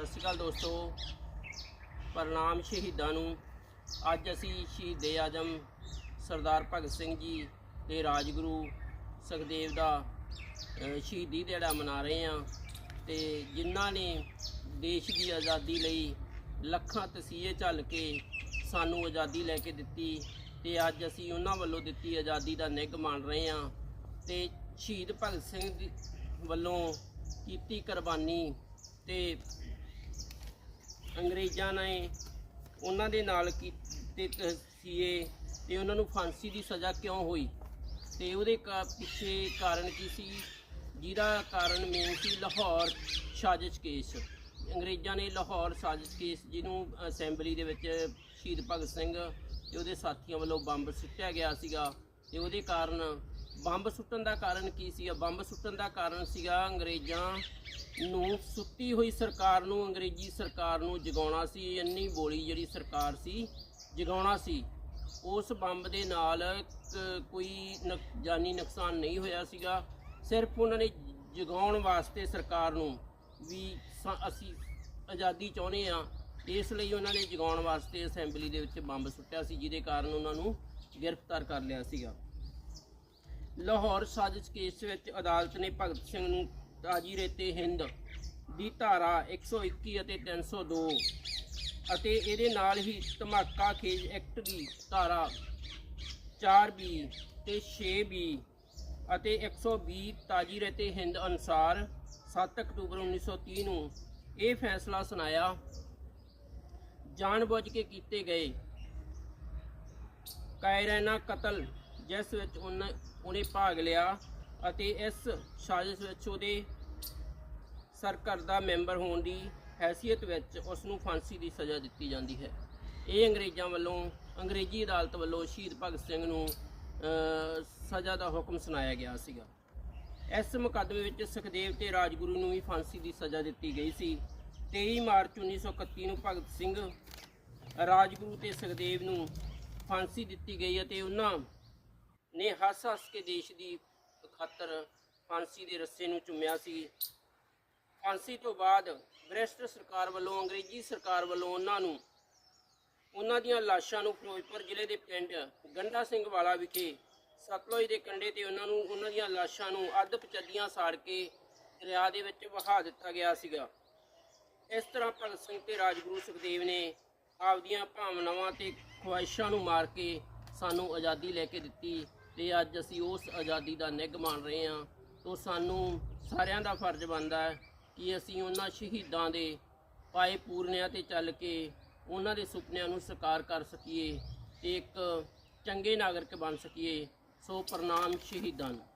ਸਤਿ ਸ਼੍ਰੀ ਅਕਾਲ ਦੋਸਤੋ। ਪ੍ਰਣਾਮ ਸ਼ਹੀਦਾਂ ਨੂੰ। ਅੱਜ ਅਸੀਂ ਸ਼ਹੀਦੇ ਆਜਮ ਸਰਦਾਰ ਭਗਤ ਸਿੰਘ ਜੀ ਤੇ ਰਾਜਗੁਰੂ ਸੁਖਦੇਵ ਦਾ ਸ਼ਹੀਦੀ ਦਿਹਾੜਾ ਮਨਾ ਰਹੇ ਹਾਂ ਤੇ ਜਿਨ੍ਹਾਂ ਨੇ ਦੇਸ਼ ਦੀ ਆਜ਼ਾਦੀ ਲਈ ਲੱਖਾਂ ਤਸੀਹੇ ਝੱਲ ਕੇ ਸਾਨੂੰ ਆਜ਼ਾਦੀ ਲੈ ਕੇ ਦਿੱਤੀ ਤੇ ਅੱਜ ਅਸੀਂ ਉਹਨਾਂ ਵੱਲੋਂ ਦਿੱਤੀ ਆਜ਼ਾਦੀ ਦਾ ਨਿੱਘ ਮਾਣ ਰਹੇ ਹਾਂ ਤੇ ਸ਼ਹੀਦ ਭਗਤ ਸਿੰਘ ਵੱਲੋਂ ਕੀਤੀ ਕੁਰਬਾਨੀ ਤੇ ਅੰਗਰੇਜ਼ਾਂ ਨੇ ਉਹਨਾਂ ਦੇ ਨਾਲ ਕੀਤੇ ਸੀਏ ਤੇ ਉਹਨਾਂ ਨੂੰ ਫਾਂਸੀ ਦੀ ਸਜ਼ਾ ਕਿਉਂ ਹੋਈ? ਤੇ ਉਹਦੇ ਕਾ- ਪਿੱਛੇ ਕਾਰਨ ਕੀ ਸੀ? ਜਿਹਦਾ ਕਾਰਨ ਮੇਨ ਸੀ ਲਾਹੌਰ ਸਾਜ਼ਿਸ਼ ਕੇਸ। ਅੰਗਰੇਜ਼ਾਂ ਨੇ ਲਾਹੌਰ ਸਾਜ਼ਿਸ਼ ਕੇਸ ਜਿਹਨੂੰ ਅਸੈਂਬਲੀ ਦੇ ਵਿੱਚ ਸ਼ਹੀਦ ਭਗਤ ਸਿੰਘ ਤੇ ਉਹਦੇ ਸਾਥੀਆਂ ਵੱਲੋਂ ਬੰਬ ਸੁੱਟਿਆ ਗਿਆ ਸੀਗਾ ਤੇ ਉਹਦੇ ਕਾਰਨ ਬੰਬ ਸੁੱਟਣ ਦਾ ਕਾਰਨ ਕੀ ਸੀਗਾ? ਬੰਬ ਸੁੱਟਣ ਦਾ ਕਾਰਨ ਸੀਗਾ ਅੰਗਰੇਜ਼ਾਂ ਨੂੰ ਸੁੱਤੀ ਹੋਈ ਸਰਕਾਰ ਨੂੰ, ਅੰਗਰੇਜ਼ੀ ਸਰਕਾਰ ਨੂੰ ਜਗਾਉਣਾ ਸੀ, ਇੰਨੀ ਬੋਲੀ ਜਿਹੜੀ ਸਰਕਾਰ ਸੀ, ਜਗਾਉਣਾ ਸੀ। ਉਸ ਬੰਬ ਦੇ ਨਾਲ ਕ- ਕੋਈ ਨੁਕ- ਜਾਨੀ ਨੁਕਸਾਨ ਨਹੀਂ ਹੋਇਆ ਸੀਗਾ। ਸਿਰਫ ਉਹਨਾਂ ਨੇ ਜਗਾਉਣ ਵਾਸਤੇ ਸਰਕਾਰ ਨੂੰ ਵੀ ਸ- ਅਸੀਂ ਆਜ਼ਾਦੀ ਚਾਹੁੰਦੇ ਆ ਇਸ ਲਈ ਉਹਨਾਂ ਨੇ ਜਗਾਉਣ ਵਾਸਤੇ ਅਸੈਂਬਲੀ ਦੇ ਵਿੱਚ ਬੰਬ ਸੁੱਟਿਆ ਸੀ, ਜਿਹਦੇ ਕਾਰਨ ਉਹਨਾਂ ਨੂੰ ਗ੍ਰਿਫਤਾਰ ਕਰ ਲਿਆ ਸੀਗਾ। ਲਾਹੌਰ ਸਾਜ਼ਿਸ਼ ਕੇਸ ਵਿੱਚ ਅਦਾਲਤ ਨੇ ਭਗਤ ਸਿੰਘ ਨੂੰ ਤਾਜੀ ਰੇਤੇ ਹਿੰਦ ਦੀ ਧਾਰਾ 121 ਅਤੇ 302 ਅਤੇ ਇਹਦੇ ਨਾਲ ਹੀ ਧਮਾਕਾ ਖੇਜ ਐਕਟ ਦੀ ਧਾਰਾ 4B ਤੇ 6B ਅਤੇ 120 ਤਾਜੀ ਰੇਤੇ ਹਿੰਦ ਅਨੁਸਾਰ 7 ਅਕਤੂਬਰ 1930 ਨੂੰ ਇਹ ਫੈਸਲਾ ਸੁਣਾਇਆ, ਜਾਣਬੁੱਝ ਕੇ ਕੀਤੇ ਗਏ। ਕਾਇਰਾਨਾ ਕਤਲ ਜਿਸ ਵਿੱਚ ਉਹਨੇ ਉਹਨੇ ਭਾਗ ਲਿਆ ਅਤੇ ਇਸ ਸਾਜ਼ਿਸ਼ ਵਿੱਚ ਉਹਦੇ ਸਰਕਰਦਾ ਮੈਂਬਰ ਹੋਣ ਦੀ ਹੈਸੀਅਤ ਵਿੱਚ ਉਸ ਨੂੰ ਫਾਂਸੀ ਦੀ ਸਜ਼ਾ ਦਿੱਤੀ ਜਾਂਦੀ ਹੈ। ਇਹ ਅੰਗਰੇਜ਼ਾਂ ਵੱਲੋਂ, ਅੰਗਰੇਜ਼ੀ ਅਦਾਲਤ ਵੱਲੋਂ ਸ਼ਹੀਦ ਭਗਤ ਸਿੰਘ ਨੂੰ ਸਜ਼ਾ ਦਾ ਹੁਕਮ ਸੁਣਾਇਆ ਗਿਆ ਸੀਗਾ। ਇਸ ਮੁਕੱਦਮੇ ਵਿੱਚ ਸੁਖਦੇਵ ਤੇ ਰਾਜਗੁਰੂ ਨੂੰ ਵੀ ਫਾਂਸੀ ਦੀ ਸਜ਼ਾ ਦਿੱਤੀ ਗਈ ਸੀ। 23 ਮਾਰਚ 1931 ਨੂੰ ਭਗਤ ਸਿੰਘ ਰਾਜਗੁਰੂ ਤੇ ਸੁਖਦੇਵ ਨੂੰ ਫਾਂਸੀ ਦਿੱਤੀ ਗਈ ਅਤੇ ਉਹਨਾਂ ਨੇ ਹੱਸ ਹੱਸ ਕੇ ਦੇਸ਼ ਦੀ ਖਾਤਰ ਫਾਂਸੀ ਦੇ ਰੱਸੇ ਨੂੰ ਚੁੰਮਿਆ ਸੀ। ਫਾਂਸੀ ਤੋਂ ਬਾਅਦ ਬ੍ਰਿਸ਼ਟ ਸਰਕਾਰ ਵੱਲੋਂ, ਅੰਗਰੇਜ਼ੀ ਸਰਕਾਰ ਵੱਲੋਂ ਉਹਨਾਂ ਨੂੰ, ਉਹਨਾਂ ਦੀਆਂ ਲਾਸ਼ਾਂ ਨੂੰ ਫਿਰੋਜ਼ਪੁਰ ਜ਼ਿਲ੍ਹੇ ਦੇ ਪਿੰਡ ਗੰਡਾ ਸਿੰਘ ਵਾਲਾ ਵਿਖੇ ਸਤਲੁਜ ਦੇ ਕੰਢੇ ਤੇ ਉਹਨਾਂ ਨੂੰ, ਉਹਨਾਂ ਦੀਆਂ ਲਾਸ਼ਾਂ ਨੂੰ ਅੱਧ ਪਚੱਲੀਆਂ ਸਾੜ ਕੇ ਦਰਿਆ ਦੇ ਵਿੱਚ ਵਹਾ ਦਿੱਤਾ ਗਿਆ ਸੀਗਾ। ਇਸ ਤਰ੍ਹਾਂ ਭਗਤ ਸਿੰਘ ਤੇ ਰਾਜਗੁਰੂ ਸੁਖਦੇਵ ਨੇ ਆਪਦੀਆਂ ਭਾਵਨਾਵਾਂ ਤੇ ਖੁਆਇਸ਼ਾਂ ਨੂੰ ਮਾਰ ਕੇ ਸਾਨੂੰ ਆਜ਼ਾਦੀ ਲੈ ਕੇ ਦਿੱਤੀ। ਤੇ ਅੱਜ ਅਸੀਂ ਉਸ ਆਜ਼ਾਦੀ ਦਾ ਨਿੱਘ ਮਾਣ ਰਹੇ ਹਾਂ ਤੋਂ ਸਾਨੂੰ ਸਾਰਿਆਂ ਦਾ ਫਰਜ਼ ਬਣਦਾ ਹੈ ਕਿ ਅਸੀਂ ਉਹਨਾਂ ਸ਼ਹੀਦਾਂ ਦੇ ਪਾਏ ਪੂਰਨਿਆਂ ਤੇ ਚੱਲ ਕੇ ਉਹਨਾਂ ਦੇ ਸੁਪਨਿਆਂ ਨੂੰ ਸਾਕਾਰ ਕਰ ਸਕੀਏ ਤੇ ਇੱਕ ਚੰਗੇ ਨਾਗਰਿਕ ਬਣ ਸਕੀਏ, ਸੋ ਪ੍ਰਣਾਮ ਸ਼ਹੀਦਾਂ ਨੂੰ।